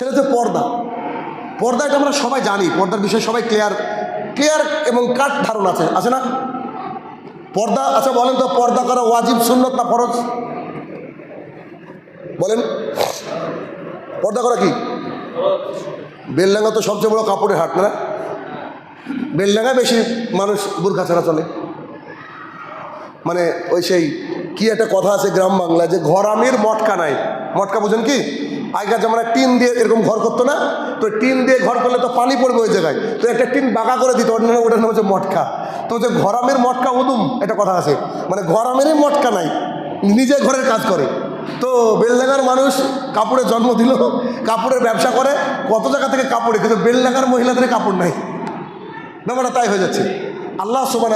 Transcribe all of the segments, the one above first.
সেটা হচ্ছে পর্দা। পর্দা এটা আমরা সবাই জানি। পর্দার বিষয়ে সবাই ক্লিয়ার ক্লিয়ার এবং কাট ধারণা আছে। আছে না? পর্দা আচ্ছা বলেন তো, পর্দা করা ওয়াজিব সুন্নত না ফরজ? বলেন। পর্দা করা কি? বেলডাঙ্গা তো সবচেয়ে বড় কাপড়ের হাট, না? বেলডাঙ্গায় বেশি মানুষ বুর্খা ছাড়া চলে। মানে ওই সেই কি একটা কথা আছে গ্রাম বাংলায় যে ঘর আমির মটকা নাই। মটকা বুঝেন কি? আগেকার যেমন টিন দিয়ে এরকম ঘর করতো না, তো টিন দিয়ে ঘর করলে তো পানি পড়বে ওই জায়গায়। তো একটা টিন বাঁকা করে দিত নাম- ওটার নাম হচ্ছে মটকা। তো যে ঘরামের মটকা উদুম, এটা কথা আছে। মানে ঘরামেরই মটকা নাই, নিজে ঘরের কাজ করে। তো বেলডাঙ্গার মানুষ কাপড়ের জন্ম দিল, কাপড়ের ব্যবসা করে, কত জায়গা থেকে কাপড়ে, কিন্তু বেলডাঙ্গার মহিলাদের কাপড় নাই। ব্যাপারটা তাই হয়ে যাচ্ছে। আল্লাহ সুবান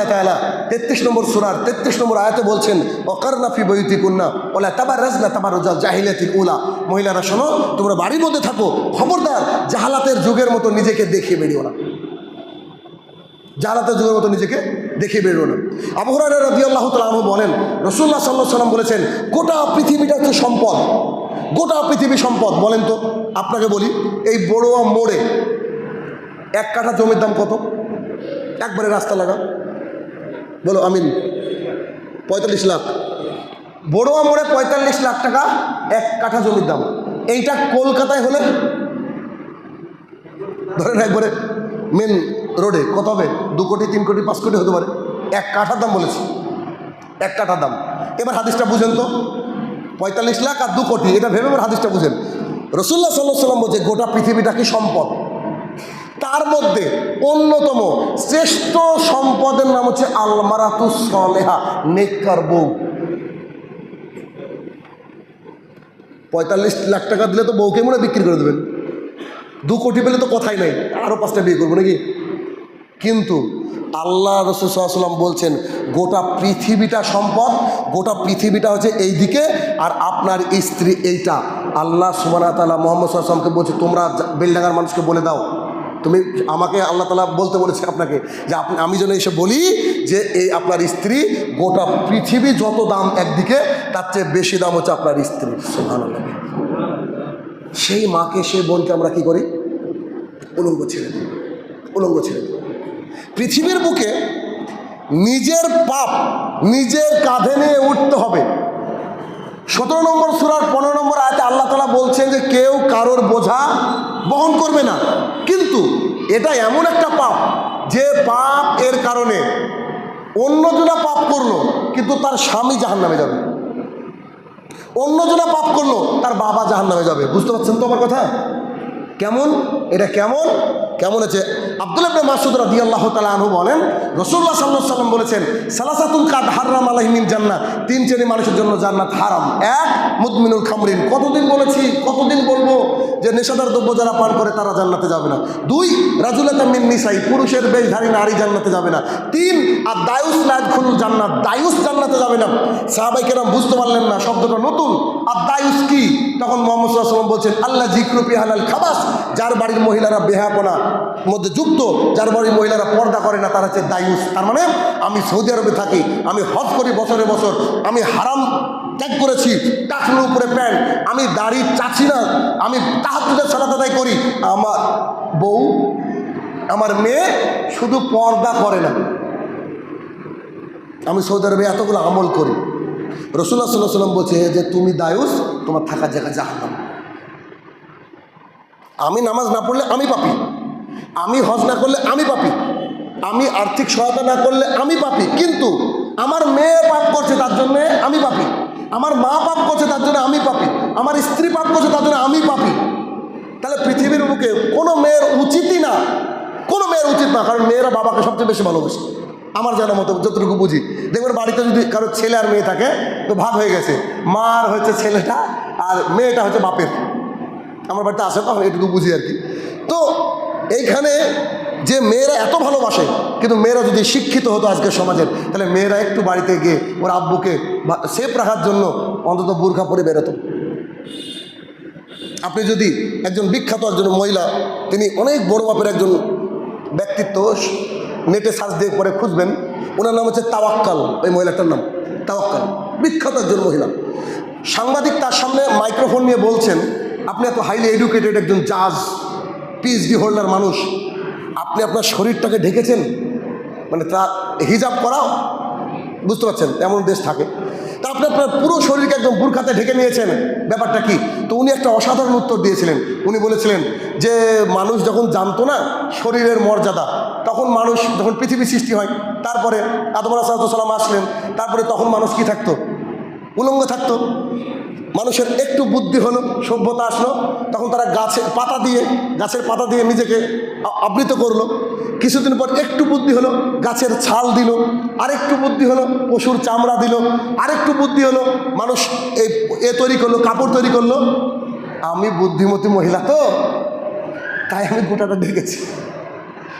তেত্রিশ নম্বর সুরার তেত্রিশ নম্বর আয়াতে বলছেন অকার নাফি বৈতি কন্যা ওলা তাবার রাজনা তাবার রোজাল জাহিলাতিল উলা। মহিলারা, শোনো, তোমরা বাড়ির মধ্যে থাকো, খবরদার, জাহালাতের যুগের মতো নিজেকে দেখিয়ে বেরিও না। জাহালাতের যুগের মতো নিজেকে দেখিয়ে বেরিও না। আবহরার রবি আল্লাহ তালু বলেন রসুল্লাহ সাল্লাহ সাল্লাম বলেছেন, গোটা পৃথিবীটা হচ্ছে সম্পদ। গোটা পৃথিবী সম্পদ, বলেন তো, আপনাকে বলি, এই বড়োয়া মোড়ে এক কাঠা জমির দাম কত? একবারে রাস্তা লাগা বলো, আমিন। পঁয়তাল্লিশ লাখ। বড়োয়া মোড়ে পঁয়তাল্লিশ লাখ টাকা এক কাঠা জমির দাম। এইটা কলকাতায় হলে? ধরেন একবারে মেন রোডে কত হবে? দু কোটি, তিন কোটি, পাঁচ কোটি হতে পারে। এক কাঠার দাম বলেছি। এক কাঠার দাম। এবার হাদিসটা বুঝেন তো। পঁয়তাল্লিশ লাখ আর দু কোটি, এটা ভেবে এবার হাদিসটা বুঝেন। রসুল্লাহ সাল্লাহ সাল্লাম বলছে, গোটা পৃথিবীটা কি সম্পদ? তার মধ্যে অন্যতম শ্রেষ্ঠ সম্পদের নাম হচ্ছে আলমারাতু সলেহা, নেককার বউ। পঁয়তাল্লিশ লাখ টাকা দিলে তো বউকে মনে বিক্রি করে দেবেন। দু কোটি পেলে তো কথাই নাই আরও পাঁচটা বিয়ে করব নাকি? কিন্তু আল্লাহ রসুলাম বলছেন, গোটা পৃথিবীটা সম্পদ, গোটা পৃথিবীটা হচ্ছে এই দিকে আর আপনার স্ত্রী এইটা। আল্লাহ সুবানা তালা মোহাম্মদ সাল্লামকে বলছে, তোমরা বেলডাঙ্গার মানুষকে বলে দাও। তুমি আমাকে আল্লাহ তালা বলতে বলেছে আপনাকে যে আপনি, আমি যেন এসে বলি যে এই আপনার স্ত্রী গোটা পৃথিবী যত দাম একদিকে, তার চেয়ে বেশি দাম হচ্ছে আপনার স্ত্রী। সেই মাকে, সেই বোনকে আমরা কি করি? উলঙ্গ ছেড়ে দিই। উলঙ্গ ছেড়ে দিই। পৃথিবীর বুকে নিজের পাপ নিজের কাঁধে নিয়ে উঠতে হবে। সতেরো নম্বর সুরার পনেরো নম্বর আয়তে আল্লাহ তালা বলছেন যে কেউ কারোর বোঝা বহন করবে না। কিন্তু এটা এমন একটা পাপ যে পাপ এর কারণে অন্যজনা পাপ করল, কিন্তু তার স্বামী জাহান নামে যাবে। অন্যজনা পাপ করল, তার বাবা জাহান নামে যাবে। বুঝতে পারছেন তো আমার কথা? কেমন? এটা কেমন? কেমন আছে? আব্দুল ইবনে মাসুদ রাদিয়াল্লাহু তাআলা আনহু বলেন, রাসূলুল্লাহ সাল্লাল্লাহু আলাইহি সাল্লাম বলেছেন সালাসাতুল কাদ হারাম আলাইহিমিন জান্নাত তিন শ্রেণি মানুষের জন্য জান্নাত হারাম। এক, মুদমিনুল খামরিন। কতদিন বলেছি, কতদিন বলব? যে নেশাদার দ্রব্য যারা পান করে তারা জান্নাতে যাবে না। দুই রাজুলাতা মিন নিসাই, পুরুষের বেশধারী নারী জান্নাতে যাবে না। তিন, আর দায়ুস লাদখুল জান্নাত, দায়ুস জান্নাতে যাবে না। সাহাবাই কেরাম বুঝতে পারলেন না, শব্দটা নতুন। আর দায়ুস কি? তখন মোহাম্মদ সাল্লাম বলছেন, আল্লাহ জিক্রু হালাল খাবাস, যার বাড়ির মহিলারা বেহাপনা মধ্যে যুক্ত, যার বাড়ির মহিলারা পর্দা করে না, তারা হচ্ছে দায়ুস। তার মানে আমি সৌদি আরবে থাকি, আমি হজ করি বছরে বছর, আমি হারাম ত্যাগ করেছি টাকনুর উপরে প্যান্ট, আমি দাড়ি চাচ্ছি না, আমি তাহাতুদের সালাত আদায় করি। আমার বউ, আমার মেয়ে শুধু পর্দা করে না। আমি সৌদি আরবে এতগুলো আমল করি। রসুল্লাহ সাল্লাহ সাল্লাম বলছে যে তুমি দায়ুস, তোমার থাকার জায়গা জাহান্নাম। আমি নামাজ না পড়লে আমি পাপি। আমি হজ না করলে আমি পাপি। আমি আর্থিক সহায়তা না করলে আমি পাপি। কিন্তু আমার মেয়ে পাপ করছে তার জন্য আমি পাপি। আমার মা পাপ করছে তার জন্য আমি পাপি। আমার স্ত্রী পাপ করছে তার জন্য আমি পাপি। তাহলে পৃথিবীর বুকে কোনো মেয়ের উচিতই না, কোনো মেয়ের উচিত না, কারণ মেয়েরা বাবাকে সবচেয়ে বেশি ভালোবাসে। আমার জানা মতো, যতটুকু বুঝি। দেখবেন বাড়িতে যদি কারও ছেলে আর মেয়ে থাকে, তো ভাগ হয়ে গেছে। মার হচ্ছে ছেলেটা আর মেয়েটা হচ্ছে বাপের। আমার বাড়িতে আসে তো এটুকু বুঝি আর কি। তো এইখানে যে মেয়েরা এত ভালোবাসে, কিন্তু মেয়েরা যদি শিক্ষিত হতো আজকের সমাজের, তাহলে মেয়েরা একটু বাড়িতে গিয়ে ওর আব্বুকে সেফ রাখার জন্য অন্তত বোরখা পরে বেরোতো। আপনি যদি একজন বিখ্যাত একজন মহিলা, তিনি অনেক বড় মাপের একজন ব্যক্তিত্ব, নেটে সার্চ দিয়ে পরে খুঁজবেন, ওনার নাম হচ্ছে তাওয়াক্কাল ওই মহিলাটার নাম, তাওয়াক্কাল, বিখ্যাত একজন মহিলা। সাংবাদিক তার সামনে মাইক্রোফোন নিয়ে বলছেন, আপনি এত হাইলি এডুকেটেড একজন জাজ পিএইচডি হোল্ডার মানুষ, আপনি আপনার শরীরটাকে ঢেকেছেন মানে তার হিজাব করাও, বুঝতে পারছেন, এমন দেশ থাকে। তা আপনি আপনার পুরো শরীরকে একদম বুরখাতে ঢেকে নিয়েছেন, ব্যাপারটা কি? তো উনি একটা অসাধারণ উত্তর দিয়েছিলেন। উনি বলেছিলেন যে, মানুষ যখন জানতো না শরীরের মর্যাদা, তখন মানুষ, যখন পৃথিবী সৃষ্টি হয়, তারপরে আদম সালাম আসলেন, তারপরে তখন মানুষ কি থাকতো? উলঙ্গ থাকতো। মানুষের একটু বুদ্ধি হলো, সভ্যতা আসলো, তখন তারা গাছের পাতা দিয়ে, গাছের পাতা দিয়ে নিজেকে আবৃত করল। কিছুদিন পর একটু বুদ্ধি হলো, গাছের ছাল দিল, আরেকটু বুদ্ধি হলো, পশুর চামড়া দিল, আরেকটু বুদ্ধি হলো, মানুষ এই, এ তৈরি করল, কাপড় তৈরি করল। আমি বুদ্ধিমতী মহিলা তো, তাই আমি গোটাটা দেখেছি।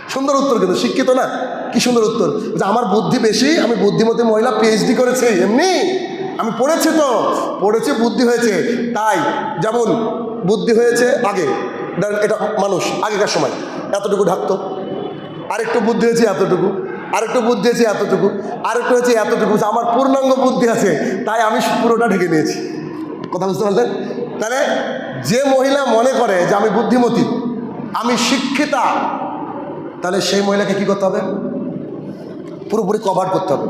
সুন্দর উত্তর কিন্তু, শিক্ষিত না? কি সুন্দর উত্তর? যে আমার বুদ্ধি বেশি, আমি বুদ্ধিমতী মহিলা পিএইচডি করেছি, এমনি? আমি পড়েছি তো, পড়েছি, বুদ্ধি হয়েছে। তাই, যেমন বুদ্ধি হয়েছে আগে এটা মানুষ, আগেকার সময়, এতটুকু ঢাকতো। আরেকটু বুদ্ধি হয়েছে এতটুকু, আরেকটু বুদ্ধি হয়েছে এতটুকু, আরেকটু হয়েছে এতটুকু আমার পূর্ণাঙ্গ বুদ্ধি আছে, তাই আমি পুরোটা ঢেকে নিয়েছি। কথা বুঝতে পারলেন? তাহলে যে মহিলা মনে করে যে আমি বুদ্ধিমতী, আমি শিক্ষিতা, তাহলে সেই মহিলাকে কি করতে হবে? পুরোপুরি কভার করতে হবে।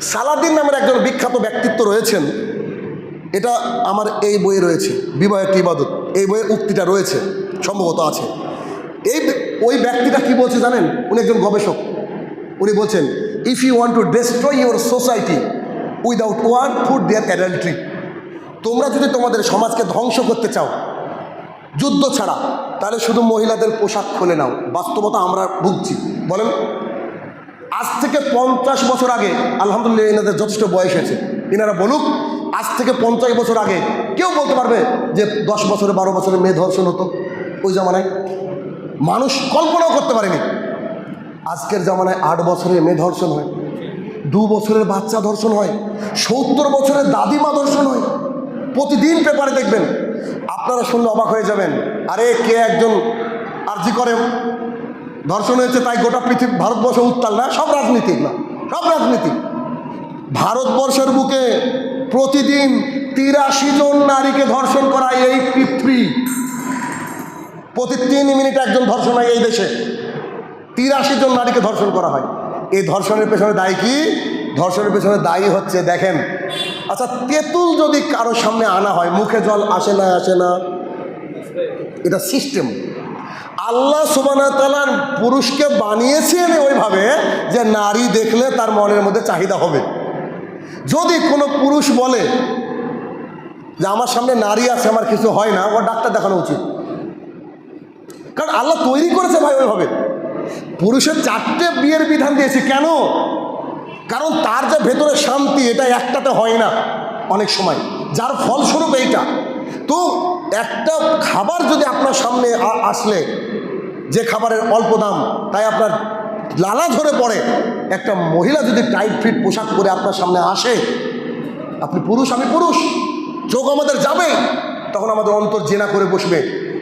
সালাদিন নামের একজন বিখ্যাত ব্যক্তিত্ব রয়েছেন। এটা আমার এই বইয়ে রয়েছে, বিবাহের ইবাদত। এই বইয়ে উক্তিটা রয়েছে, সম্ভবত আছে। এই ওই ব্যক্তিটা কি বলছে জানেন? উনি একজন গবেষক। উনি বলছেন if you want to destroy your society without one food there adultery তোমরা যদি তোমাদের সমাজকে ধ্বংস করতে চাও, যুদ্ধ ছাড়া, তাহলে শুধু মহিলাদের পোশাক খুলে নাও। বাস্তবতা আমরা ভুগছি। বলেন। আজ থেকে পঞ্চাশ বছর আগে, আলহামদুলিল্লাহ এনাদের যথেষ্ট বয়স হয়েছে। এনারা বলুক, আজ থেকে পঞ্চাশ বছর আগে কেউ বলতে পারবে যে দশ বছরে, বারো বছরে মেয়ে ধর্ষণ হতো ওই জামানায়? মানুষ কল্পনাও করতে পারেনি। আজকের জামানায় আট বছরে মেয়ে ধর্ষণ হয়, দু বছরের বাচ্চা ধর্ষণ হয়, সত্তর বছরের দাদিমা ধর্ষণ হয়। প্রতিদিন পেপারে দেখবেন, আপনারা শুনলে অবাক হয়ে যাবেন, আরে কে একজন আর্জি করে? ধর্ষণ হয়েছে তাই গোটা পৃথিবী, ভারতবর্ষ উত্তাল না, সব রাজনীতি না, সব রাজনীতি ভারতবর্ষের বুকে প্রতিদিন তিরাশি জন নারীকে ধর্ষণ করা এই পৃথিবী প্রতি তিন মিনিট একজন ধর্ষণ হয় এই দেশে। তিরাশি জন নারীকে ধর্ষণ করা হয়। এই ধর্ষণের পেছনে দায়ী কি? ধর্ষণের পেছনে দায়ী হচ্ছে, দেখেন। আচ্ছা তেঁতুল যদি কারও সামনে আনা হয়, মুখে জল আসে না আসে না, এটা সিস্টেম আল্লাহ সুবানাতালার পুরুষকে বানিয়েছেন ওইভাবে যে নারী দেখলে তার মনের মধ্যে চাহিদা হবে। যদি কোনো পুরুষ বলে যে আমার সামনে নারী আছে, আমার কিছু হয় না ও ডাক্তার দেখানো উচিত। কারণ আল্লাহ তৈরি করেছে ভাই ওইভাবে। পুরুষের চারটে বিয়ের বিধান দিয়েছে। কেন? কারণ তার যে ভেতরে শান্তি, এটা একটাতে হয় না অনেক সময়। যার ফলস্বরূপ এইটা। তো একটা খাবার যদি আপনার সামনে আসলে, যে খাবারের অল্প দাম, তাই আপনার লালা ঝরে পড়ে, একটা মহিলা যদি টাইট ফিট পোশাক পরে আপনার সামনে আসে, আপনি পুরুষ, আমি পুরুষ চোখ আমাদের যাবে, তখন আমাদের অন্তর জেনা করে বসবে।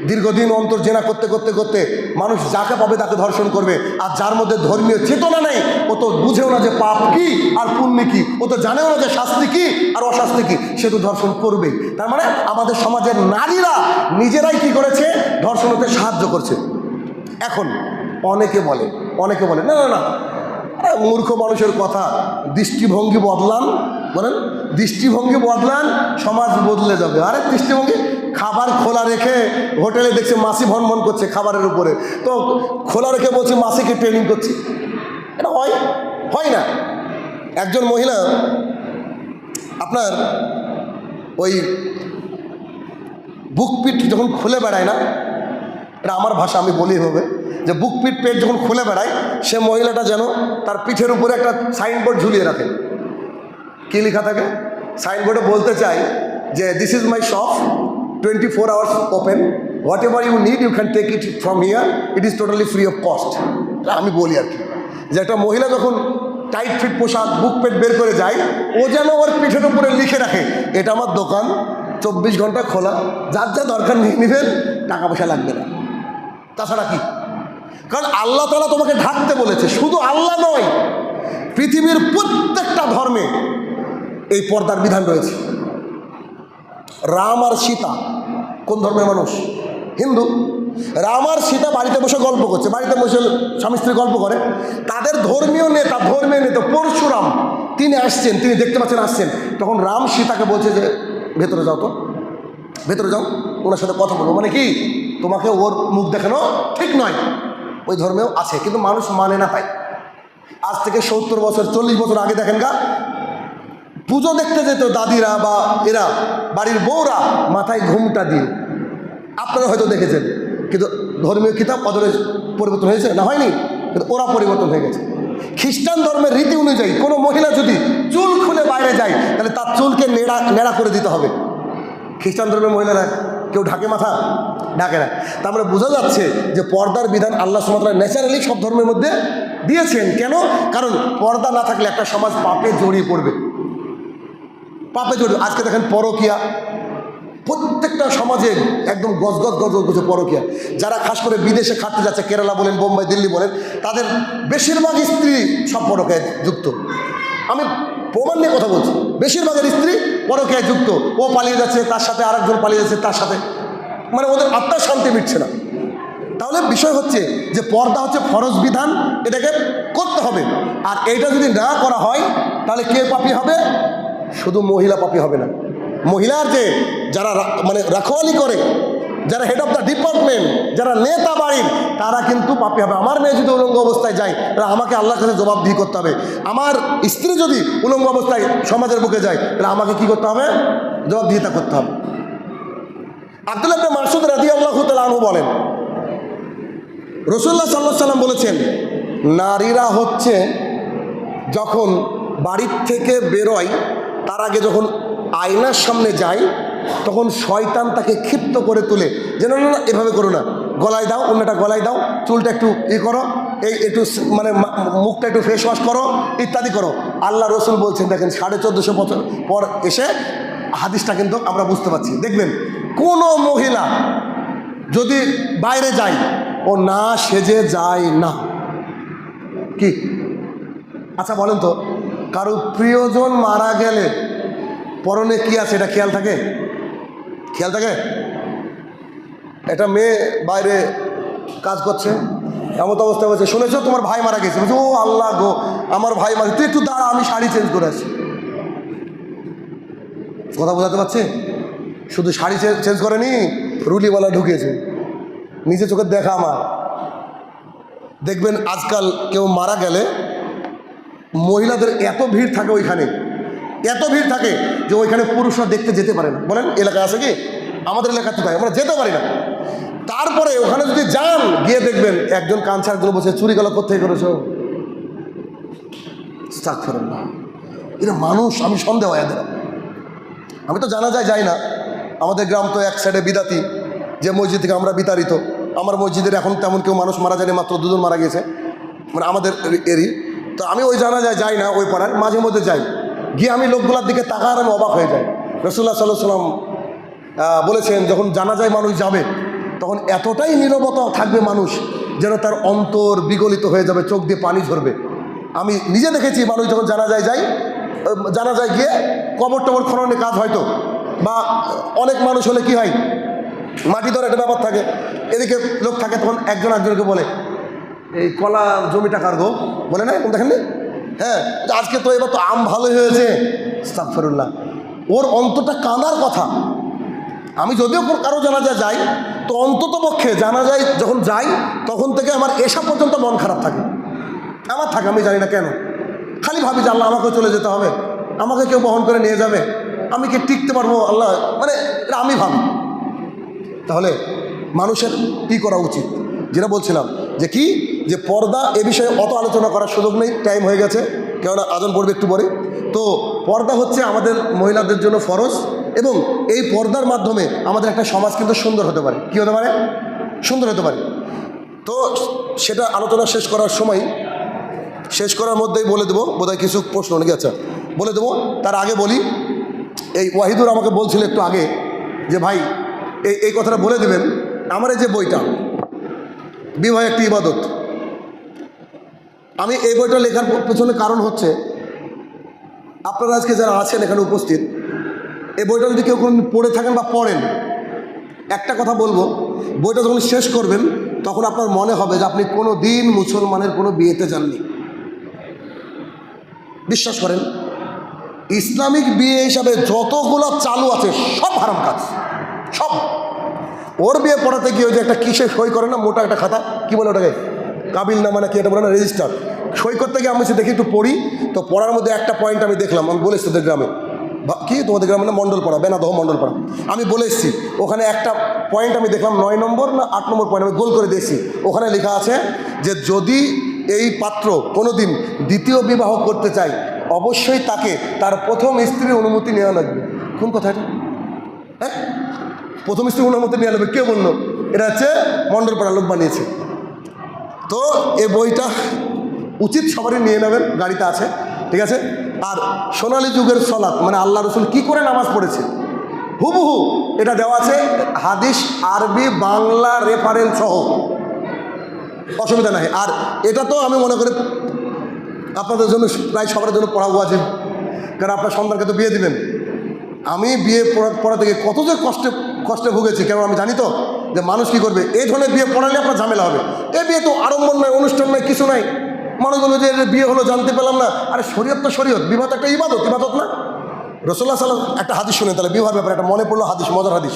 দীর্ঘদিন অন্তর জেনা করতে করতে করতে মানুষ যাকে পাবে তাকে ধর্ষণ করবে। আর যার মধ্যে ধর্মীয় চেতনা নেই, ও তো বুঝেও না যে পাপ কি আর পুণ্য কি। ও তো জানেও না যে শাস্তি কি আর অশাস্তি কি। সে তো ধর্ষণ করবেই তার মানে আমাদের সমাজের নারীরা নিজেরাই কি করেছে? ধর্ষণ হতে সাহায্য করছে। এখন অনেকে বলে অনেকে বলে, না না না মূর্খ মানুষের কথা। দৃষ্টিভঙ্গি বদলান, বলেন, দৃষ্টিভঙ্গি বদলান, সমাজ বদলে যাবে। আরে, দৃষ্টিভঙ্গি, খাবার খোলা রেখে হোটেলে দেখছে মাসি ভনভন করছে খাবারের উপরে। তো খোলা রেখে বলছে, মাসিকে ট্রেনিং করছি। এটা হয়? হয় না। একজন মহিলা, আপনার ওই বুক পিট যখন খুলে বেড়ায় না এটা আমার ভাষা, আমি বলি হবে যে বুক পিট পেট যখন খুলে বেড়ায়, সে মহিলাটা যেন তার পিঠের উপরে একটা সাইনবোর্ড ঝুলিয়ে রাখে। কী লেখা থাকে? সাইনবোর্ডে বলতে চাই যে this is my shop twenty four hours open whatever you need you can take it from here it is totally free of cost এটা আমি বলি আর কি। যে একটা মহিলা যখন টাইট ফিট পোশাক, বুক পেট বের করে যায়, ও যেন ওর পিঠের উপরে লিখে রাখে, এটা আমার দোকান, চব্বিশ ঘণ্টা খোলা। যার যা দরকার নিয়ে নেবেন, টাকা পয়সা লাগবে না। তাছাড়া কি? কারণ আল্লাহ তালা তোমাকে ঢাকতে বলেছে, শুধু আল্লাহ নয়, পৃথিবীর প্রত্যেকটা ধর্মে এই পর্দার বিধান রয়েছে। রাম আর সীতা, কোন ধর্মের মানুষ? হিন্দু। রাম আর সীতা বাড়িতে বসে গল্প করছে, বাড়িতে বসে স্বামী স্ত্রী গল্প করে। তাদের ধর্মীয় নেতা ধর্মীয় নেতা পরশুরাম, তিনি আসছেন, তিনি দেখতে পাচ্ছেন, আসছেন। তখন রাম সীতাকে বলছে যে, ভেতরে যাও তো, ভেতরে যাও, ওনার সাথে কথা বলব। মানে কি? তোমাকে ওর মুখ দেখানো ঠিক নয়। ওই ধর্মেও আছে, কিন্তু মানুষ মানে না তাই। আজ থেকে সত্তর বছর, চল্লিশ বছর আগে দেখেন গা, পুজো দেখতে যেত দাদিরা বা এরা, বাড়ির বউরা মাথায় ঘুমটা দিয়ে। আপনারা হয়তো দেখেছেন, কিন্তু ধর্মীয় কিতাব অদরে পরিবর্তন হয়েছে না হয়নি? কিন্তু ওরা পরিবর্তন হয়ে গেছে। খ্রিস্টান ধর্মের রীতি অনুযায়ী কোনো মহিলা যদি চুল খুলে বাইরে যায়, তাহলে তার চুলকে নেড়া নেড়া করে দিতে হবে। খ্রিস্টান ধর্মের মহিলারা কেউ ঢাকে মাথা? ঢাকে না। তার মানে বোঝা যাচ্ছে যে পর্দার বিধান আল্লাহ সুমাত্রা ন্যাচারালি সব ধর্মের মধ্যে দিয়েছেন। কেন? কারণ পর্দা না থাকলে একটা সমাজ পাপে জড়িয়ে পড়বে। পাপে জড়িয়ে আজকে দেখেন পরকিয়া। প্রত্যেকটা সমাজে একদম গজগজ গজগজ গজে পরকিয়া। যারা খাস করে বিদেশে খাটতে যাচ্ছে, কেরালা বলেন, বোম্বাই, দিল্লি বলেন, তাদের বেশিরভাগ স্ত্রী সব পরকিয়ায় যুক্ত। আমি প্রমাণ নিয়ে কথা বলছি। বেশিরভাগের স্ত্রী পরকিয়ায় যুক্ত। ও পালিয়ে যাচ্ছে, তার সাথে আরেকজন পালিয়ে যাচ্ছে, তার সাথে। মানে ওদের আত্মার শান্তি মিটছে না। তাহলে বিষয় হচ্ছে যে পর্দা হচ্ছে ফরজ বিধান, এটাকে করতে হবে। আর এটা যদি না করা হয়, তাহলে কে পাপি হবে? শুধু মহিলা পাপি হবে না। মহিলার যে যারা মানে রাখোয়ালি করে যারা হেড অফ দ্য ডিপার্টমেন্ট যারা নেতা বাড়ির, তারা কিন্তু পাপি হবে। আমার মেয়ে যদি উলঙ্গ অবস্থায় যায়, তাহলে আমাকে আল্লাহর কাছে জবাবদিহি করতে হবে। আমার স্ত্রী যদি উলঙ্গ অবস্থায় সমাজের বুকে যায়, তাহলে আমাকে কি করতে হবে? জবাবদিহিতা করতে হবে। আব্দুল্লাহ মাসুদ রাদি আল্লাহ আনহু বলেন রসুল্লাহ সাল্লাহ সাল্লাম বলেছেন, নারীরা হচ্ছে যখন বাড়ির থেকে বেরোয়, তার আগে যখন আয়নার সামনে যায় তখন শয়তান তাকে ক্ষিপ্ত করে তুলে যেন না না এভাবে করো না। গলায় দাও, অন্যটা গলায় দাও, চুলটা একটু ই করো, এই একটু মানে মুখটা একটু ফেস ওয়াশ করো, ইত্যাদি করো। আল্লাহ রসুল বলছেন, দেখেন, সাড়ে চোদ্দোশো বছর পর এসে হাদিসটা কিন্তু আমরা বুঝতে পারছি। দেখবেন, কোনো মহিলা যদি বাইরে যায়, ও না সেজে যায় না। কি? আচ্ছা বলেন তো, কারও প্রিয়জন মারা গেলে পরনে কি আছে? এটা খেয়াল থাকে? খেয়াল থাকে? একটা মেয়ে বাইরে কাজ করছে, এমন অবস্থা হয়েছে। শুনেছো? তোমার ভাই মারা গেছে। ও আল্লাহ গো, আমার ভাই মারা তুই একটু দাঁড়া, আমি শাড়ি চেঞ্জ করে আসি কথা বোঝাতে পারছি? শুধু শাড়ি চেঞ্জ করেনি, রুলিওয়ালা ঢুকিয়েছে। নিজে চোখে দেখা আমার। দেখবেন আজকাল কেউ মারা গেলে মহিলাদের এত ভিড় থাকে ওইখানে। এত ভিড় থাকে যে ওইখানে পুরুষরা দেখতে যেতে পারে না। বলেন এলাকায় আছে কি? আমাদের এলাকাতে তাই, আমরা যেতে পারি না। তারপরে ওখানে যদি যান, গিয়ে দেখবেন একজন কাঞ্চারগুলো বসে চুরি গেল কোথায় করেছ। এরা মানুষ, আমি সন্দেহ হয় এদের। আমি তো জানা যায় যাই না। আমাদের গ্রাম তো এক সাইডে বিদাতি, যে মসজিদ থেকে আমরা বিতাড়িত। আমার মসজিদের এখন তেমন কেউ মানুষ মারা যায়নি, মাত্র দুজন মারা গেছে মানে আমাদের এরি তো আমি ওই জানা যায় যাই না, ওই পাড়ার, মাঝে মধ্যে যাই। গিয়ে আমি লোকগুলোর দিকে তাকার আমি অবাক হয়ে যাই। রসুল্লাহ সাল্লাহ সাল্লাম বলেছেন, যখন জানা যায় মানুষ যাবে, তখন এতটাই নীরবতা থাকবে মানুষ যেন তার অন্তর বিগলিত হয়ে যাবে, চোখ দিয়ে পানি ঝরবে। আমি নিজে দেখেছি মানুষ যখন জানা যায় যাই জানা যায় গিয়ে কবর টবর খননের কাজ হয়তো বা অনেক মানুষ হলে কি হয়, মাটি ধরে একটা ব্যাপার থাকে, এদিকে লোক থাকে, তখন একজন একজনকে বলে, এই কলা জমিটা কার গো? বলে না এরকম দেখেননি? হ্যাঁ আজকে তো এবার তো আম ভালো হয়েছে। সাফরুল্লাহ ওর অন্তরটা কাঁদার কথা। আমি যদিও কারও জানাজা যাই, তো অন্তত পক্ষে জানা যায় যখন যাই, তখন থেকে আমার এসা পর্যন্ত মন খারাপ থাকে। আমার থাকে, আমি জানি না কেন। খালি ভাবি যে আল্লাহ আমাকেও চলে যেতে হবে। আমাকে কেউ বহন করে নিয়ে যাবে। আমি কি টিকতে পারব? আল্লাহ মানে আমি ভাবি। তাহলে মানুষের কি করা উচিত? যেটা বলছিলাম যে কি? যে পর্দা এ বিষয়ে অত আলোচনা করার সুযোগ নেই টাইম হয়ে গেছে। কেননা আজন পড়বে একটু পরে তো পর্দা হচ্ছে আমাদের মহিলাদের জন্য ফরজ এবং এই পর্দার মাধ্যমে আমাদের একটা সমাজ কিন্তু সুন্দর হতে পারে। কি হতে পারে? সুন্দর হতে পারে। তো সেটা আলোচনা শেষ করার সময়, শেষ করার মধ্যেই বলে দেবো, বোধহয় কিছু প্রশ্ন নাকি? আচ্ছা বলে দেবো। তার আগে বলি, এই ওয়াহিদুর আমাকে বলছিল একটু আগে যে, ভাই, এই এই কথাটা বলে দেবেন। আমার এই যে বইটা বিবাহ একটি ইবাদত। আমি এই বইটা লেখার পেছনে কারণ হচ্ছে, আপনারা আজকে যারা আছেন এখানে উপস্থিত, এই বইটা যদি কেউ কোনো পড়ে থাকেন বা পড়েন, একটা কথা বলব, বইটা যখন শেষ করবেন, তখন আপনার মনে হবে যে আপনি কোনো দিন মুসলমানের কোনো বিয়েতে যাননি। বিশ্বাস করেন, ইসলামিক বিয়ে হিসাবে যতগুলো চালু আছে, সব হারাম কাজ, সব। ওর বিয়ে পড়াতে গিয়ে ওই যে একটা কিসে সই করে না, মোটা একটা খাতা? কি বলে ওটাকে? কাবিল না মানে কি এটা বলে না? রেজিস্টার সই করতে গিয়ে আমি সে দেখি একটু পড়ি, তো পড়ার মধ্যে একটা পয়েন্ট আমি দেখলাম, আমি বলেছি তোদের গ্রামে। কি? তোমাদের গ্রামে না মণ্ডল পাড়া? বেনাদহ মণ্ডল পাড়া। আমি বলে এসেছি, ওখানে একটা পয়েন্ট আমি দেখলাম, নয় নম্বর না আট নম্বর পয়েন্ট আমি গোল করে দিয়েছি ওখানে লেখা আছে যে যদি এই পাত্র কোনো দিন দ্বিতীয় বিবাহ করতে চায়, অবশ্যই তাকে তার প্রথম স্ত্রীর অনুমতি নেওয়া লাগবে। কোন কথা এটা? হ্যাঁ? প্রথম অনুমতি নেওয়া লাগবে কে বলল? এটা হচ্ছে মণ্ডলপাড়া লোক বানিয়েছে। তো এই বইটা উচিত সবারই নিয়ে নেবেন, গাড়িতে আছে, ঠিক আছে? আর সোনালী যুগের সলাৎ মানে আল্লাহ রসুল কি করে নামাজ পড়েছে হুবহু এটা দেওয়া আছে, হাদিস, আরবি, বাংলা রেফারেন্স সহ। অসুবিধা নাই। আর এটা তো আমি মনে করি আপনাদের জন্য প্রায় সবার জন্য পড়াবো আছে কারণ আপনার সন্তানকে তো বিয়ে দিবেন। আমি বিয়ে পড়া- গিয়ে কত যে কষ্টে কষ্টে ভুগেছি কেন আমি জানি তো যে মানুষ কি করবে। এই ধরনের বিয়ে পড়ালে আপনার ঝামেলা হবে। এ বিয়ে তো আড়ম্বর নয়, অনুষ্ঠান নয়, কিছু নাই মানুষ বলবে যে বিয়ে হলো, জানতে পেলাম না। আরে শরীয়ত তো শরীয়ত, বিবাহ একটা ইবাদত ইবাদত না। রসোল্লা সাল্লাম একটা হাদিস শুনে তাহলে বিবাহের ব্যাপারে একটা মনে পড়ল হাদিস, মজার হাদিস।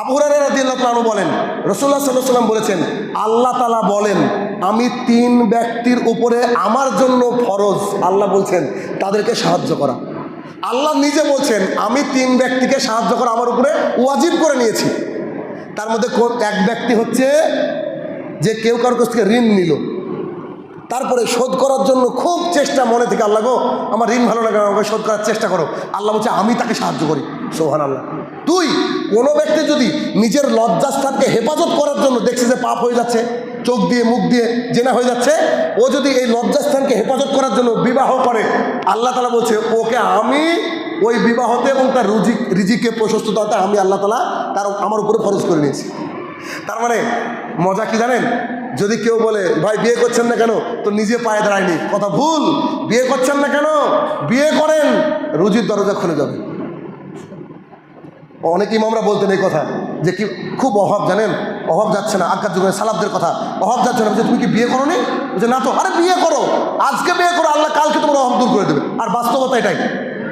আবু হুরায়রা রাদিয়াল্লাহু তাআলা বলেন রসুল্লাহ সাল্লাহ সাল্লাম বলেছেন, আল্লাহ তালা বলেন, আমি তিন ব্যক্তির উপরে আমার জন্য ফরজ। আল্লাহ বলছেন, তাদেরকে সাহায্য করা। আল্লাহ নিজে বলছেন, আমি তিন ব্যক্তিকে সাহায্য করা আমার উপরে ওয়াজিব করে নিয়েছি। তার মধ্যে এক ব্যক্তি হচ্ছে যে কেউ কারোর কাছ থেকে ঋণ নিল। তারপরে শোধ করার জন্য খুব চেষ্টা মনে থেকে, আল্লাহ গো, আমার ঋণ ভালো লাগে আমাকে শোধ করার চেষ্টা করো। আল্লাহ বলছে, আমি তাকে সাহায্য করি। সোহান আল্লাহ তুই কোনো ব্যক্তি যদি নিজের লজ্জাস্থানকে হেফাজত করার জন্য দেখছে যে পাপ হয়ে যাচ্ছে, চোখ দিয়ে, মুখ দিয়ে জেনা হয়ে যাচ্ছে, ও যদি এই লজ্জাস্থানকে হেফাজত করার জন্য বিবাহ করে, আল্লাহ তালা বলছে, ওকে আমি ওই বিবাহতে এবং তার রুজি, রিজিকে প্রশস্ততাতে আমি আল্লাহ তালা তার, আমার উপরে ফরজ করে নিয়েছি। তার মানে মজা কি জানেন? যদি কেউ বলে, ভাই, বিয়ে করছেন না কেন? তো নিজে পায়ে দাঁড়ায়নি। কথা ভুল। বিয়ে করছেন না কেন? বিয়ে করেন, রুজির দরজা খুলে যাবে। অনেক ইমামরা বলতেন এই কথা, যে কি খুব অভাব জানেন? অভাব যাচ্ছে না আগকার যুগে সালাবদের কথা। অভাব যাচ্ছে না তুমি কি বিয়ে করো নি বলছে, না তো। আরে বিয়ে করো, আজকে বিয়ে করো, আল্লাহ কালকে তোমার অভাব দূর করে দেবে। আর বাস্তবতা এটাই।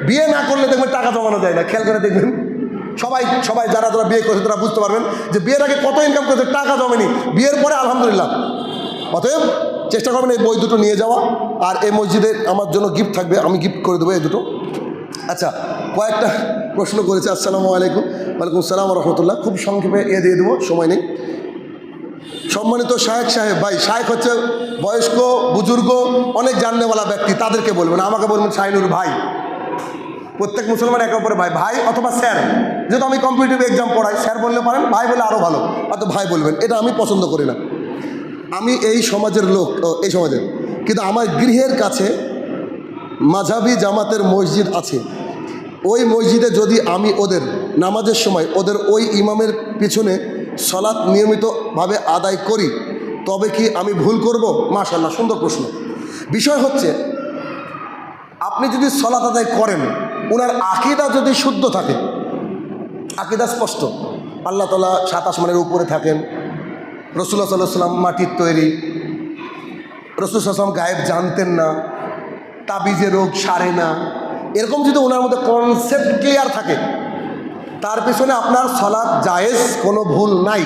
বিয়ে না করলে দেখবেন টাকা জমানো যায় না, খেয়াল করে দেখবেন। সবাই সবাই যারা যারা বিয়ে করেছে, তারা বুঝতে পারবেন যে বিয়ের আগে কত ইনকাম করেছে, টাকা জমেনি। বিয়ের পরে আলহামদুলিল্লাহ। অতএব চেষ্টা করবেন এই বই দুটো নিয়ে যাওয়া। আর এই মসজিদে আমার জন্য গিফট থাকবে, আমি গিফট করে দেবো এই দুটো। আচ্ছা কয়েকটা প্রশ্ন করেছে, আসসালামু আলাইকুম, ওয়ালাইকুম সালাম রহমতুল্লাহ। খুব সংক্ষেপে এ দিয়ে দেবো, সময় নেই। সম্মানিত শায়েক সাহেব, ভাই শায়েক হচ্ছে বয়স্ক, বুজুর্গ, অনেক জাননেওয়ালা ব্যক্তি, তাদেরকে বলবেন, আমাকে বলবেন শাহিনুর ভাই। প্রত্যেক মুসলমান একে অপরে ভাই ভাই অথবা স্যার। যেহেতু আমি কম্পিটিটিভ এক্সাম পড়াই, স্যার বললে পারেন, ভাই বলে আরও ভালো অত ভাই বলবেন, এটা আমি পছন্দ করি না। আমি এই সমাজের লোক এই সমাজের। কিন্তু আমার গৃহের কাছে মাঝাবি জামাতের মসজিদ আছে। ওই মসজিদে যদি আমি ওদের নামাজের সময় ওদের ওই ইমামের পিছনে সলাৎ নিয়মিতভাবে আদায় করি, তবে কি আমি ভুল করব? মাশাল্লাহ সুন্দর প্রশ্ন। বিষয় হচ্ছে, আপনি যদি সলাৎ আদায় করেন ওনার আকিদা যদি শুদ্ধ থাকে, আকিদা স্পষ্ট, আল্লাহ তালা সাত আসমানের উপরে থাকেন রসুল্লাহ সাল্লাহ সাল্লাম মাটির তৈরি রসুল সাল্লাম গায়েব জানতেন না, তাবিজে রোগ সারে না এরকম যদি ওনার মধ্যে কনসেপ্ট ক্লিয়ার থাকে, তার পিছনে আপনার সলাৎ জায়েজ কোনো ভুল নাই।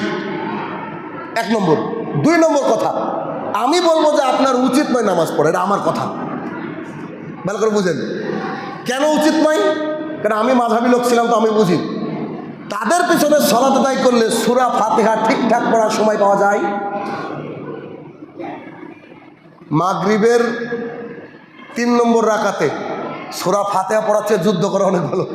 এক নম্বর। দুই নম্বর কথা, আমি বলব যে আপনার উচিত নয় নামাজ পড়া, এটা আমার কথা। ভালো করে বুঝেন। কেন উচিত নয়? কারণ আমি মাঝাবি লোক ছিলাম তো আমি বুঝি। তাদের পিছনে সলাত আদায় করলে সুরা ফাতেহা ঠিকঠাক পড়ার সময় পাওয়া যায়। মাগরিবের তিন নম্বর রাকাতে সুরা ফাতেহা পড়াচ্ছে যুদ্ধ করা অনেক ভালো।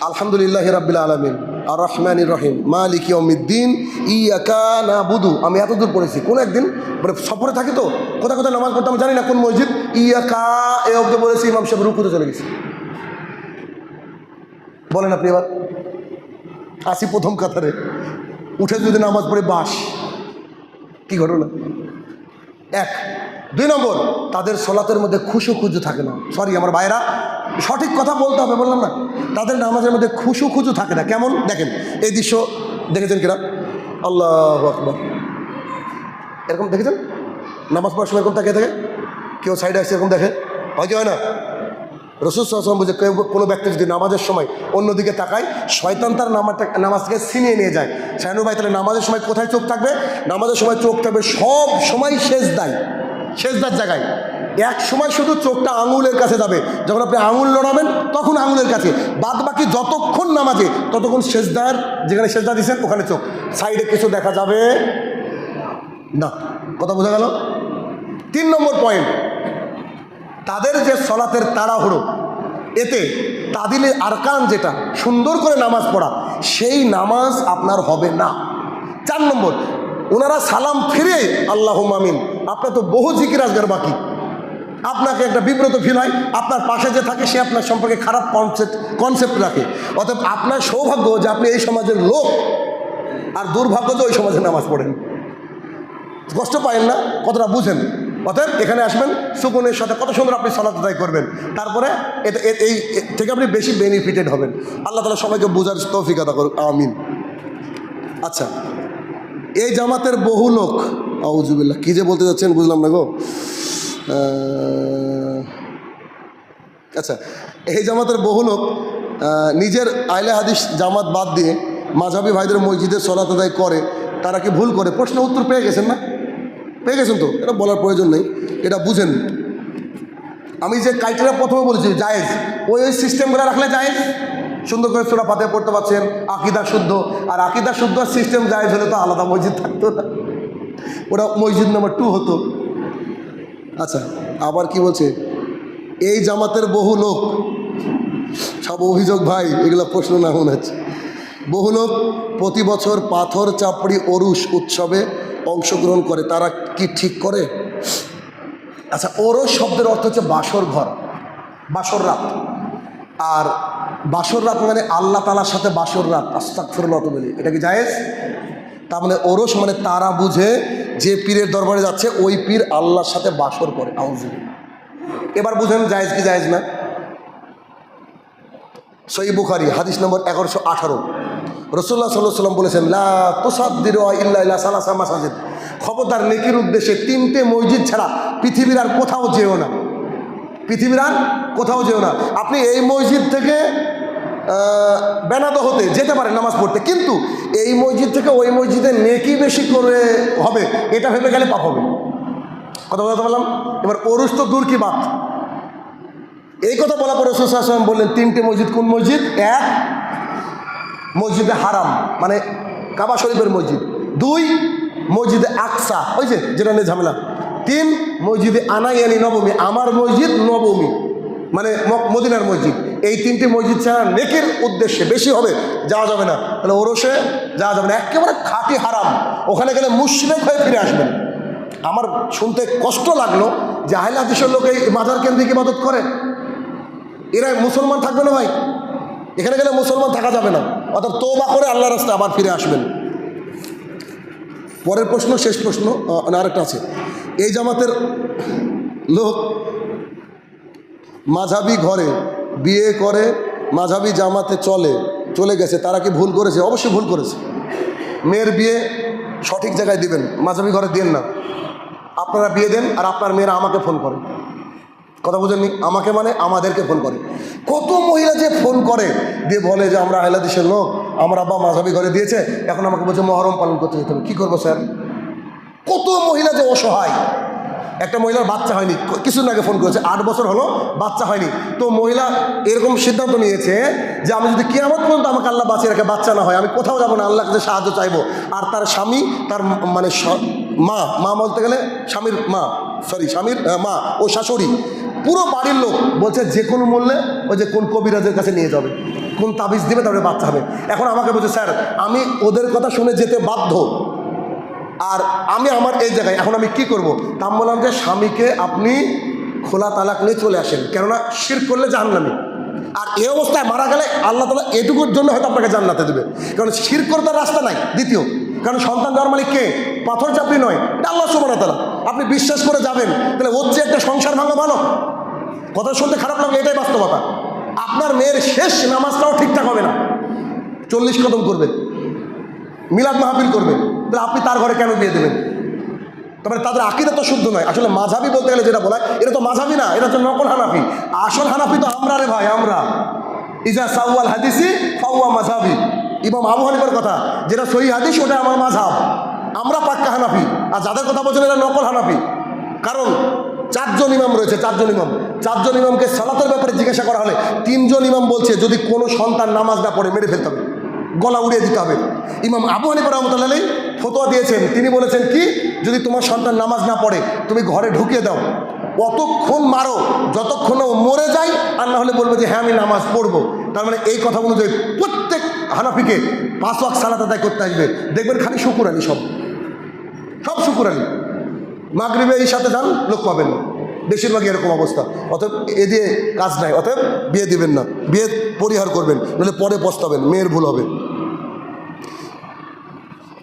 আলহামদুলিল্লাহ রাব্বিল আলমিন। আর রহমান রহিম। মালিক ইয়মিদ্দিন ইয়াকা না বুধু আমি এত দূর পড়েছি। কোন একদিন? মানে সফরে থাকি তো। কোথায় কোথায় নামাজ পড়তাম জানি না কোন মসজিদ। ইয়াকা এ অব্দি বলেছি ইমাম সাহেব রুকুতে চলে গেছি। বলেন আপনি এবার। আসি প্রথম কাতারে। উঠে যদি নামাজ পড়ে বাস। কি ঘটনা? এক দুই নম্বর, তাদের সলাতের মধ্যে খুশু খুজু থাকে না। সরি আমার ভাইরা সঠিক কথা বলতে হবে, বললাম না। তাদের নামাজের মধ্যে খুশু খুজু থাকে না। কেমন? দেখেন, এই দৃশ্য দেখেছেন কিনা? আল্লাহ আকবর। এরকম দেখেছেন? নামাজ পড়ার সময় এরকম তাকিয়ে থাকে? কেউ সাইডে আসছে, এরকম দেখে? হয় কি হয় না? রসুল সাল্লাম বুঝে কেউ কোনো ব্যক্তি যদি নামাজের সময় অন্যদিকে তাকায়, শয়তান তার নামাজটা, নামাজকে ছিনিয়ে নিয়ে যায়। শাহানু ভাই, তাহলে নামাজের সময় কোথায় চোখ থাকবে? নামাজের সময় চোখ থাকবে সব সময় শেষ দায় শেষদার জায়গায়। এক সময় শুধু চোখটা আঙুলের কাছে যাবে। যখন আপনি আঙুল লড়াবেন তখন আঙুলের কাছে। বাদ বাকি যতক্ষণ নামাজে, ততক্ষণ সেজদার যেখানে শেষদা দিচ্ছেন ওখানে চোখ। সাইডে কিছু দেখা যাবে? না। কথা বোঝা গেল? তিন নম্বর পয়েন্ট তাদের যে সলাতের তাড়াহুড়ো, এতে তাদিলে আরকান যেটা, সুন্দর করে নামাজ পড়া, সেই নামাজ আপনার হবে না। চার নম্বর ওনারা সালাম ফিরে আল্লাহ মামিন আপনার তো বহু জিকির আজগার বাকি। আপনাকে একটা বিব্রত ফিল হয়, আপনার পাশে যে থাকে, সে আপনার সম্পর্কে খারাপ কনসেপ্ট কনসেপ্ট রাখে। অতএব আপনার সৌভাগ্য যে আপনি এই সমাজের লোক, আর দুর্ভাগ্য যে ওই সমাজে নামাজ পড়েন। কষ্ট পায়েন না, কতটা বুঝেন। অতএব এখানে আসবেন, সুকুনের সাথে কত সুন্দর আপনি সলাত আদায় করবেন। তারপরে এটা এই থেকে আপনি বেশি বেনিফিটেড হবেন। আল্লাহ তালা সবাইকে বোঝার তৌফিক আদা করুক, আমিন। আচ্ছা। এই জামাতের বহু লোক আউজুবিল্লাহ কী যে বলতে যাচ্ছেন বুঝলাম না গো। আচ্ছা এই জামাতের বহু লোক নিজের আইলে হাদিস জামাত বাদ দিয়ে মাঝাবি ভাইদের মসজিদে সলাত আদায় করে, তারা কি ভুল করে? প্রশ্ন উত্তর পেয়ে গেছেন না? পেয়ে গেছেন তো, এটা বলার প্রয়োজন নেই, এটা বুঝেন। আমি যে ক্রাইটেরিয়া প্রথমে বলেছি, জায়েজ। ওই ওই সিস্টেমগুলো রাখলে জায়েজ? সুন্দর করে সুরা পাতে পড়তে পারছেন, আকিদা শুদ্ধ। আর আকিদা শুদ্ধ সিস্টেম যায় হলে তো আলাদা মসজিদ থাকতো না। ওটা মসজিদ নাম্বার টু হতো। আচ্ছা আবার কি বলছে? এই জামাতের বহু লোক, সব অভিযোগ ভাই, এগুলো প্রশ্ন না মনে হচ্ছে। বহু লোক প্রতি বছর পাথর, চাপড়ি, অরুষ উৎসবে অংশগ্রহণ করে। তারা কি ঠিক করে? আচ্ছা ওরস শব্দের অর্থ হচ্ছে বাসর ঘর, বাসর রাত। আর বাসর রাত মানে আল্লাহ তালার সাথে বাসর রাত আস্তাক ফিরলত বলি এটা কি জায়েজ? তার মানে ওরস মানে তারা বুঝে যে পীরের দরবারে যাচ্ছে, ওই পীর আল্লাহর সাথে বাসর করে আউজু এবার বুঝেন জায়েজ কি জায়েজ না? সই বুখারি, হাদিস নম্বর এগারোশো আঠারো। রসুল্লাহ সাল্লাহ সাল্লাম বলেছেন, লা তোসাদ্দির ইল্লা সালাসা মাসাজিদ। খবরদার নেকির উদ্দেশ্যে তিনটে মসজিদ ছাড়া পৃথিবীর আর কোথাও যেও না। পৃথিবীর আর কোথাও যেও না। আপনি এই মসজিদ থেকে বেনাদো হতে যেতে পারেন নামাজ পড়তে, কিন্তু এই মসজিদ থেকে ওই মসজিদে নেকি বেশি করে হবে, এটা ভেবে গেলে পাপ হবে। কথা বলতে পারলাম? এবার অরুষ তো দূর কি বাত? এই কথা বলার পরে রসুল সাল্লাম বললেন, তিনটে মসজিদ, কোন মসজিদ? এক মসজিদে হারাম মানে কাবা শরীফের মসজিদ। দুই মসজিদে আকসা, ওই যে, যেটা নিয়ে ঝামেলা। তিন মসজিদে আনাইয়ানি নবমী, আমার মসজিদ নবমী মানে মদিনার মসজিদ। এই তিনটি মসজিদ ছাড়া নেকের উদ্দেশ্যে বেশি হবে, যাওয়া যাবে না। তাহলে ওরসে যাওয়া যাবে না। একেবারে খাঁটি হারাম। ওখানে গেলে মুশরেক হয়ে ফিরে আসবেন। আমার শুনতে কষ্ট লাগল যে আহলে হাদিসের লোক এই মাজার কেন্দ্রিক ইবাদত করে। এরা মুসলমান থাকবে না ভাই? এখানে গেলে মুসলমান থাকা যাবে না। অর্থাৎ তোবা করে আল্লাহ রাস্তায় আবার ফিরে আসবেন। পরের প্রশ্ন, শেষ প্রশ্ন আরেকটা আছে। এই জামাতের লোক মাঝাবি ঘরে বিয়ে করে, মাঝাবি জামাতে চলে চলে গেছে। তারা কি ভুল করেছে? অবশ্যই ভুল করেছে। মেয়ের বিয়ে সঠিক জায়গায় দিবেন, মাঝাবি ঘরে দিন না। আপনারা বিয়ে দেন আর আপনার মেয়েরা আমাকে ফোন করে। কথা বুঝেননি? আমাকে মানে আমাদেরকে ফোন করে। কত মহিলা যে ফোন করে, দিয়ে বলে যে আমরা আহলা দেশের লোক, আমার আব্বা মাঝাবি ঘরে দিয়েছে, এখন আমাকে বলছে মহরম পালন করতে যেতে হবে। কী করব, স্যার? কত মহিলা যে অসহায়। একটা মহিলার বাচ্চা হয়নি। কিছুদিন আগে ফোন করেছে, আট বছর হলো বাচ্চা হয়নি। তো মহিলা এরকম সিদ্ধান্ত নিয়েছে যে আমি যদি কিয়ামত পর্যন্ত আমাকে আল্লাহ বাঁচিয়ে রাখে, বাচ্চা না হয়, আমি কোথাও যাব না আল্লাহ কাছে সাহায্য চাইব। আর তার স্বামী, তার মানে মা মা বলতে গেলে স্বামীর মা সরি স্বামীর মা ও শাশুড়ি, পুরো বাড়ির লোক বলছে যে কোনো মূল্যে ওই যে কোন কবিরাজের কাছে নিয়ে যাবে, কোন তাবিজ দিবে, তারপরে বাচ্চা হবে। এখন আমাকে বলছে, স্যার, আমি ওদের কথা শুনে যেতে বাধ্য। আর আমি আমার এই জায়গায়, এখন আমি কি করব? তা আমি বললাম যে, স্বামীকে আপনি খোলা তালাক নিয়ে চলে আসেন। কেননা শির করলে জাহান্নামি। আর এই অবস্থায় মারা গেলে আল্লাহ তালা এটুকুর জন্য হয়তো আপনাকে জান্নাতে দেবে। কারণ শির করে তার রাস্তা নাই, দ্বিতীয়। কারণ সন্তান দেওয়ার মালিক কে? পাথর চাপড়ি নয়, এটা আল্লাহ সুবানা তালা আপনি বিশ্বাস করে যাবেন, তাহলে ওর যে একটা সংসার ভাঙা ভালো। কথা শুনতে খারাপ লাগবে এটাই বাস্তবতা। আপনার মেয়ের শেষ নামাজটাও ঠিকঠাক হবে না। চল্লিশ কদম করবে মিলাদ মাহফিল করবে তাহলে আপনি তার ঘরে কেন বিয়ে দেবেন? তারপরে তাদের আকিদা তো শুদ্ধ নয়। আসলে মাঝাবি বলতে গেলে যেটা বলা এটা তো মাঝাবি না, এটা তো নকল হানাফি। আসল হানাফি তো আমরা রে ভাই, আমরা। ইজা সাউয়াল হাদিসি ফাউয়া মাঝাবি। ইমাম আবু হানিফার কথা, যেটা সহি হাদিস, ওটা আমার মাঝাব। আমরা পাক্কা হানাফি, আর যাদের কথা বলছেন এটা নকল হানাফি। কারণ চারজন ইমাম রয়েছে, চারজন ইমাম। চারজন ইমামকে সালাতের ব্যাপারে জিজ্ঞাসা করা হলে তিনজন ইমাম বলছে, যদি কোনো সন্তান নামাজ না পড়ে, মেরে ফেলতে হবে। গলা উড়িয়ে দিতে হবে। ইমাম আবু হানিফা রহমতুল্লাহ ফতোয়া দিয়েছেন। তিনি বলেছেন কি? যদি তোমার সন্তান নামাজ না পড়ে, তুমি ঘরে ঢুকিয়ে দাও। অতক্ষণ মারো, যতক্ষণ মরে যায়, আর না হলে বলবে যে হ্যাঁ আমি নামাজ পড়ব। তার মানে এই কথা অনুযায়ী প্রত্যেক হানাফিকে পাঁচ ওয়াক সালাত আদায় করতে আসবে। দেখবেন খালি শুকুর আলী সব। সব শুকুর আলী। মাগরিবে এই সাথে যান, লোক পাবেন বেশিরভাগই এরকম অবস্থা। অতএব এ দিয়ে কাজ নাই, অতএব বিয়ে দিবেন না। বিয়ে পরিহার করবেন নাহলে পরে পস্তাবেন, মেয়ের ভুল হবে।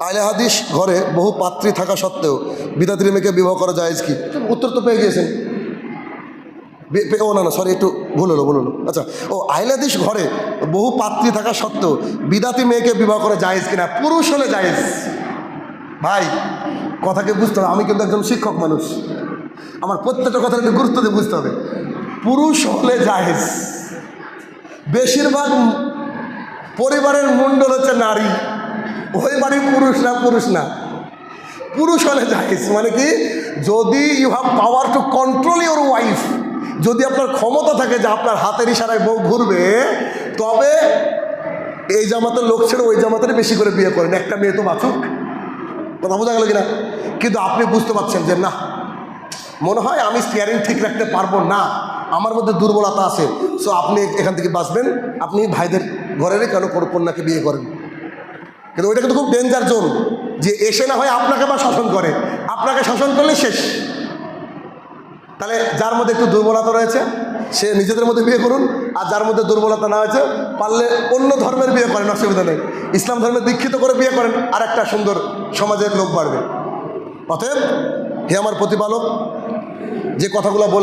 আলে হাদিস ঘরে বহু পাত্রী থাকা সত্ত্বেও বিদাত্রী মেয়েকে বিবাহ করা যায় কি? উত্তর তো পেয়ে গিয়েছেন। ও না না সরি একটু ভুল হলো ভুল হলো। আচ্ছা ও আইলাদিস ঘরে বহু পাত্রী থাকা সত্ত্বেও বিদাতি মেয়েকে বিবাহ করা জায়েজ কিনা? পুরুষ হলে জায়েজ। ভাই, কথাকে বুঝতে হবে, আমি কিন্তু একজন শিক্ষক মানুষ। আমার প্রত্যেকটা কথা একটু গুরুত্ব দিয়ে বুঝতে হবে। পুরুষ হলে জাহেজ। বেশিরভাগ পরিবারের মণ্ডল হচ্ছে নারী। ওই বাড়ির পুরুষ না পুরুষ না। পুরুষ হলে জাহেজ। মানে কি? যদি you have power to control your wife যদি আপনার ক্ষমতা থাকে যে আপনার হাতের ইশারায় বউ ঘুরবে, তবে এই জামাতের লোক ছেড়ে ওই জামাতের বেশি করে বিয়ে করেন। একটা মেয়ে তো বাঁচুক কথা বোঝা গেল কিনা? কিন্তু আপনি বুঝতে পারছেন যে না মনে হয় আমি স্টিয়ারিং ঠিক রাখতে পারব না। আমার মধ্যে দুর্বলতা আছে। সো আপনি এখান থেকে বাঁচবেন। আপনি ভাইদের ঘরেরই কেন কোনো কন্যাকে বিয়ে করেন? কিন্তু ওইটা কিন্তু খুব ডেঞ্জার জোন যে এসে না হয় আপনাকে বা শাসন করে। আপনাকে শাসন করলে শেষ। তাহলে যার মধ্যে একটু দুর্বলতা রয়েছে, সে নিজেদের মধ্যে বিয়ে করুন। আর যার মধ্যে দুর্বলতা না হয়েছে পারলে অন্য ধর্মের বিয়ে করেন, অসুবিধা নেই। ইসলাম ধর্মে দীক্ষিত করে বিয়ে করেন আর একটা সুন্দর সমাজের লোক বাড়বে। অতএব, হে আমার প্রতিপালক যে কথাগুলো বললাম